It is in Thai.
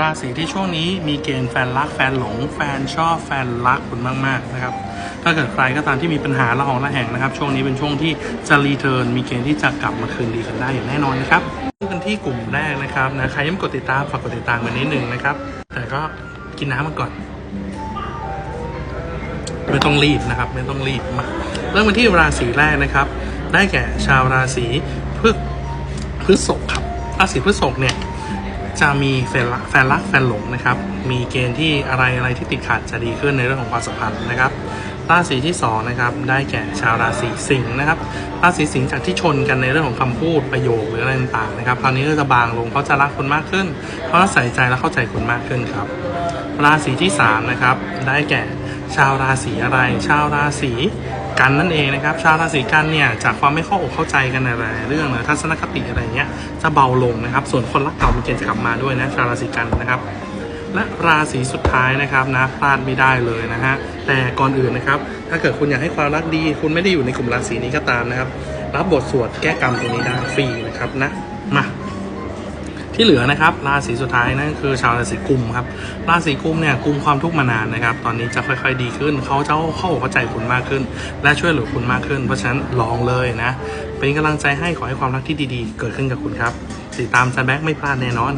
ราศีที่ช่วงนี้มีเกณฑ์แฟนรักแฟนหลง แฟนชอบแฟนรักคุณมาก ๆ นะครับ ถ้าเกิดใครก็ตามที่มีปัญหาละหองละแหงนะครับ ช่วงนี้เป็นช่วงที่จะรีเทิร์นมีเกณฑ์ที่จะกลับมาคืนดีกันได้อย่างแน่นอนนะครับเริ่มกันที่กลุ่มแรกนะครับนะใครยังกดติดตามฝากกดติดตามกันนิดนึงนะครับ แต่ก็กินน้ำมาก่อนไม่ต้องรีบนะครับ ไม่ต้องรีบมาเริ่มกันที่ราศีแรกนะครับ ได้แก่ชาวราศีพฤกพฤษภครับราศีพฤษภเนี่ย จะมีแฟนรักแฟนรักแฟนหลงนะครับ มีเกณฑ์ที่อะไรอะไรที่ติดขัดจะดีขึ้นในเรื่องของความสัมพันธ์นะครับ ราศีที่สองนะครับ ได้แก่ชาวราศีสิงห์นะครับ ราศีสิงห์จากที่ชนกันในเรื่องของคำพูดประโยคหรืออะไรต่างๆนะครับ คราวนี้ก็จะบางลงเขาจะรักคนมากขึ้นเขาจะใส่ใจและเข้าใจคนมากขึ้นครับ ราศีที่สามนะครับ ได้แก่ ชาวราศีอะไร ชาวราศีกันนั่นเองนะครับ ชาวราศีกันเนี่ยจากความไม่เข้าอกเข้าใจกันในหลายเรื่องนะทัศนคติอะไรเงี้ยจะเบาลงนะครับ ส่วนคนรักเก่ามีเกณฑ์จะกลับมาด้วยนะชาวราศีกันนะครับ และราศีสุดท้ายนะครับนะพลาดไม่ได้เลยนะฮะแต่ก่อนอื่นนะครับ ถ้าเกิดคุณอยากให้ความรักดี คุณไม่ได้อยู่ในกลุ่มราศีนี้ก็ตามนะครับ รับบทสวดแก้กรรมตรงนี้ได้ฟรีนะครับนะมา ที่เหลือนะครับราศีสุดท้ายนั่นคือชาวราศีกุมครับราศีกุมเนี่ยกุมความทุกข์มานานนะครับ ตอนนี้จะค่อยๆดีขึ้น เขาจะเข้าเข้าใจคุณมากขึ้น และช่วยเหลือคุณมากขึ้น เพราะฉะนั้นลองเลยนะ เป็นกำลังใจให้ขอให้ความรักที่ดีๆ เกิดขึ้นกับคุณครับติดตามจันแบ็กไม่พลาดแน่นอน